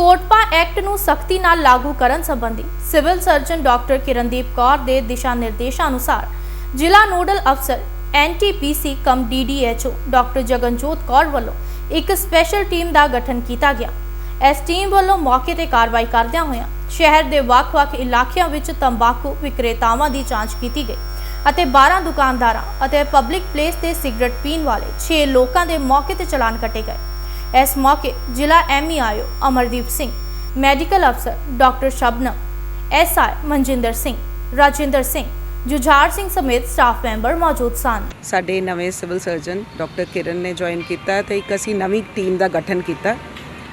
COTPA act ਨੂੰ ਸਖਤੀ ਨਾਲ ਲਾਗੂ ਕਰਨ ਸੰਬੰਧੀ civil surgeon doctor Kirandeep Kaur ਦੇ ਦਿਸ਼ਾ ਨਿਰਦੇਸ਼ਾਂ ਅਨੁਸਾਰ ਜ਼ਿਲ੍ਹਾ ਨੋਡਲ ਅਫਸਰ NTPC cum DDHO doctor Jaganjot Kaur ਵੱਲੋਂ ਇੱਕ ਸਪੈਸ਼ਲ ਟੀਮ ਦਾ ਗਠਨ ਕੀਤਾ ਗਿਆ। ਇਸ ਟੀਮ ਵੱਲੋਂ ਮੌਕੇ ਤੇ ਕਾਰਵਾਈ ਕਰਦਿਆਂ ਹੋਇਆਂ ਸ਼ਹਿਰ ਦੇ ਵੱਖ-ਵੱਖ ਇਲਾਕਿਆਂ ਵਿੱਚ ਤੰਬਾਕੂ ਵਿਕਰੇਤਾਵਾਂ ਦੀ ਜਾਂਚ ਕੀਤੀ ਗਈ ਅਤੇ 12 ਦੁਕਾਨਦਾਰਾਂ ਅਤੇ ਪਬਲਿਕ ਪਲੇਸ ਤੇ ਸਿਗਰਟ ਪੀਣ ਵਾਲੇ 6 ਲੋਕਾਂ ਦੇ ਮੌਕੇ ਤੇ ਚਲਾਨ ਕੱਟੇ ਗਏ। ਇਸ ਮੌਕੇ ਜ਼ਿਲ੍ਹਾ ਐਮਈਆਈਓ ਅਮਰਦੀਪ ਸਿੰਘ, ਮੈਡੀਕਲ ਅਫਸਰ ਡਾਕਟਰ ਸ਼ਬਨਮ ਐਸਆਈ ਮਨਜਿੰਦਰ ਸਿੰਘ, ਰਾਜਿੰਦਰ ਸਿੰਘ, ਜੁਝਾਰ ਸਿੰਘ ਸਮੇਤ ਸਟਾਫ ਮੈਂਬਰ ਮੌਜੂਦ ਸਨ। ਸਾਡੇ ਨਵੇਂ ਸਿਵਲ ਸਰਜਨ ਡਾਕਟਰ ਕਿਰਨ ਨੇ ਜੁਆਇਨ ਕੀਤਾ ਹੈ ਤੇ ਇੱਕ ਅਸੀਂ ਨਵੀਂ ਟੀਮ ਦਾ ਗਠਨ ਕੀਤਾ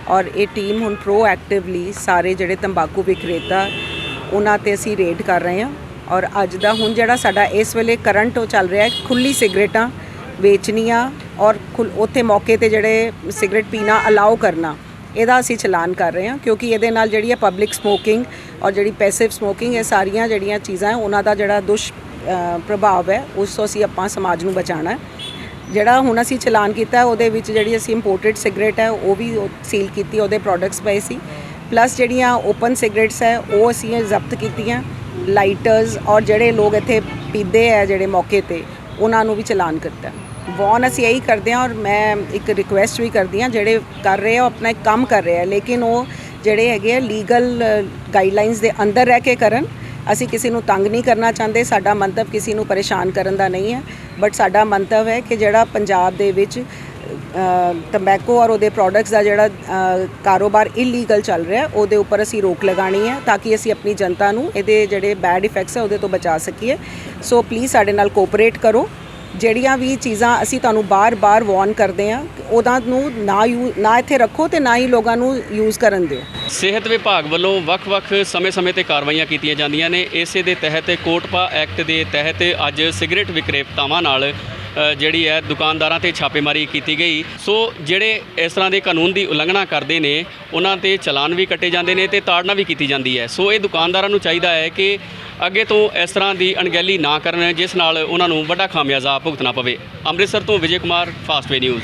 ਔਰ ਇਹ ਟੀਮ ਹੁਣ ਪ੍ਰੋਐਕਟਿਵਲੀ ਸਾਰੇ ਜਿਹੜੇ ਤੰਬਾਕੂ ਵਿਕਰੇਤਾ, ਉਹਨਾਂ ਤੇ ਅਸੀਂ ਰੇਡ ਕਰ ਰਹੇ ਹਾਂ ਔਰ ਅੱਜ ਦਾ ਹੁਣ ਜਿਹੜਾ ਸਾਡਾ ਇਸ ਵੇਲੇ ਕਰੰਟ ਉਹ ਚੱਲ ਰਿਹਾ ਹੈ ਖੁੱਲੀ ਸਿਗਰਟਾਂ ਵੇਚਣੀਆਂ ਔਰ ਖੁੱਲ- ਉੱਥੇ ਮੌਕੇ ਤੇ ਜਿਹੜੇ ਸਿਗਰਟ ਪੀਣਾ ਅਲਾਉ ਕਰਨਾ, ਇਹਦਾ ਅਸੀਂ ਚਲਾਨ ਕਰ ਰਹੇ ਹਾਂ, ਕਿਉਂਕਿ ਇਹਦੇ ਨਾਲ ਜਿਹੜੀ ਹੈ ਪਬਲਿਕ ਸਮੋਕਿੰਗ ਔਰ ਜਿਹੜੀ ਪੈਸਿਵ ਸਮੋਕਿੰਗ ਇਹ ਸਾਰੀਆਂ ਜਿਹੜੀਆਂ ਚੀਜ਼ਾਂ ਹੈ, ਉਹਨਾਂ ਦਾ ਜਿਹੜਾ ਦੁਸ਼ ਪ੍ਰਭਾਵ ਹੈ, ਉਸ ਤੋਂ ਅਸੀਂ ਆਪਾਂ ਸਮਾਜ ਨੂੰ ਬਚਾਉਣਾ ਹੈ। ਜਿਹੜਾ ਹੁਣ ਅਸੀਂ ਚਲਾਨ ਕੀਤਾ, ਉਹਦੇ ਵਿੱਚ ਜਿਹੜੀ ਅਸੀਂ ਇੰਪੋਰਟਡ ਸਿਗਰਟ ਹੈ, ਉਹ ਵੀ ਸੀਲ ਕੀਤੀ, ਉਹਦੇ ਪ੍ਰੋਡਕਟਸ ਪਏ ਸੀ। ਪਲੱਸ ਜਿਹੜੀਆਂ ਓਪਨ ਸਿਗਰਟਸ ਹੈ, ਉਹ ਅਸੀਂ ਜ਼ਬਤ ਕੀਤੀਆਂ ਲਾਈਟਰਸ ਔਰ ਜਿਹੜੇ ਲੋਕ ਇੱਥੇ ਪੀਦੇ ਆ ਜਿਹੜੇ ਮੌਕੇ ਤੇ, ਉਹਨਾਂ ਨੂੰ ਵੀ ਚਲਾਨ ਕੀਤਾ ਵੌਨ ਅਸੀਂ ਇਹੀ ਕਰਦੇ ਹਾਂ ਔਰ ਮੈਂ ਇੱਕ ਰਿਕੁਐਸਟ ਵੀ ਕਰਦੀ ਹਾਂ, ਜਿਹੜੇ ਕਰ ਰਹੇ ਆ, ਉਹ ਆਪਣਾ ਇੱਕ ਕੰਮ ਕਰ ਰਹੇ ਆ। ਲੇਕਿਨ ਉਹ ਜਿਹੜੇ ਹੈਗੇ ਆ ਲੀਗਲ ਗਾਈਡਲਾਈਨਸ ਦੇ ਅੰਦਰ ਰਹਿ ਕੇ ਕਰਨ, ਅਸੀਂ ਕਿਸੇ ਨੂੰ ਤੰਗ ਨਹੀਂ ਕਰਨਾ ਚਾਹੁੰਦੇ। ਸਾਡਾ ਮੰਤਵ ਕਿਸੇ ਨੂੰ ਪਰੇਸ਼ਾਨ ਕਰਨ ਦਾ ਨਹੀਂ ਹੈ। ਬਟ ਸਾਡਾ ਮੰਤਵ ਹੈ ਕਿ ਜਿਹੜਾ ਪੰਜਾਬ ਦੇ ਵਿੱਚ ਟੰਬੈਕੋ ਔਰ ਉਹਦੇ ਪ੍ਰੋਡਕਟਸ ਦਾ ਜਿਹੜਾ ਕਾਰੋਬਾਰ ਇਲੀਗਲ ਚੱਲ ਰਿਹਾ, ਉਹਦੇ ਉੱਪਰ ਅਸੀਂ ਰੋਕ ਲਗਾਣੀ ਹੈ ਤਾਂ ਕਿ ਅਸੀਂ ਆਪਣੀ ਜਨਤਾ ਨੂੰ ਇਹਦੇ ਜਿਹੜੇ ਬੈਡ ਇਫੈਕਟਸ ਹੈ ਉਹਦੇ ਤੋਂ ਬਚਾ ਸਕੀਏ। ਸੋ ਪਲੀਜ਼ ਸਾਡੇ ਨਾਲ ਕੋਆਪਰੇਟ ਕਰੋ। ਜਿਹੜੀਆਂ ਵੀ ਚੀਜ਼ਾਂ ਅਸੀਂ ਤੁਹਾਨੂੰ ਬਾਰ-ਬਾਰ ਵਾਰਨ ਕਰਦੇ ਹਾਂ, ਉਹਦਾ ਨੂੰ ਨਾ ਯੂ, ਨਾ ਇੱਥੇ ਰੱਖੋ ਤੇ ਨਾ ਹੀ ਲੋਕਾਂ ਨੂੰ ਯੂਜ਼ ਕਰਨ ਦਿਓ। ਸਿਹਤ ਵਿਭਾਗ ਵੱਲੋਂ ਵੱਖ-ਵੱਖ ਸਮੇਂ-ਸਮੇਂ ਤੇ ਕਾਰਵਾਈਆਂ ਕੀਤੀਆਂ ਜਾਂਦੀਆਂ ਨੇ। ਇਸੇ ਦੇ ਤਹਿਤ ਕੋਟਪਾ ਐਕਟ ਦੇ ਤਹਿਤ ਅੱਜ ਸਿਗਰਟ ਵਿਕਰੇਤਾਵਾਂ ਨਾਲ ਜਿਹੜੀ ਹੈ ਦੁਕਾਨਦਾਰਾਂ ਤੇ ਛਾਪੇਮਾਰੀ ਕੀਤੀ ਗਈ। ਸੋ ਜਿਹੜੇ ਇਸ ਤਰ੍ਹਾਂ ਦੇ ਕਾਨੂੰਨ ਦੀ ਉਲੰਘਣਾ ਕਰਦੇ ਨੇ, ਉਹਨਾਂ ਤੇ ਚਲਾਨ ਵੀ ਕੱਟੇ ਜਾਂਦੇ ਨੇ ਤੇ ਤਾੜਨਾ ਵੀ ਕੀਤੀ ਜਾਂਦੀ ਹੈ। ਸੋ ਇਹ ਦੁਕਾਨਦਾਰਾਂ ਨੂੰ ਚਾਹੀਦਾ ਹੈ ਕਿ ਅੱਗੇ ਤੋਂ ਇਸ ਤਰ੍ਹਾਂ ਦੀ ਅਣਗਹਿਲੀ ਨਾ ਕਰਨ, ਜਿਸ ਨਾਲ ਉਹਨਾਂ ਨੂੰ ਵੱਡਾ ਖਾਮਿਆਜ਼ਾ ਭੁਗਤਣਾ ਪਵੇ। ਅੰਮ੍ਰਿਤਸਰ ਤੋਂ ਵਿਜੇ ਕੁਮਾਰ ਫਾਸਟਵੇ ਨਿਊਜ਼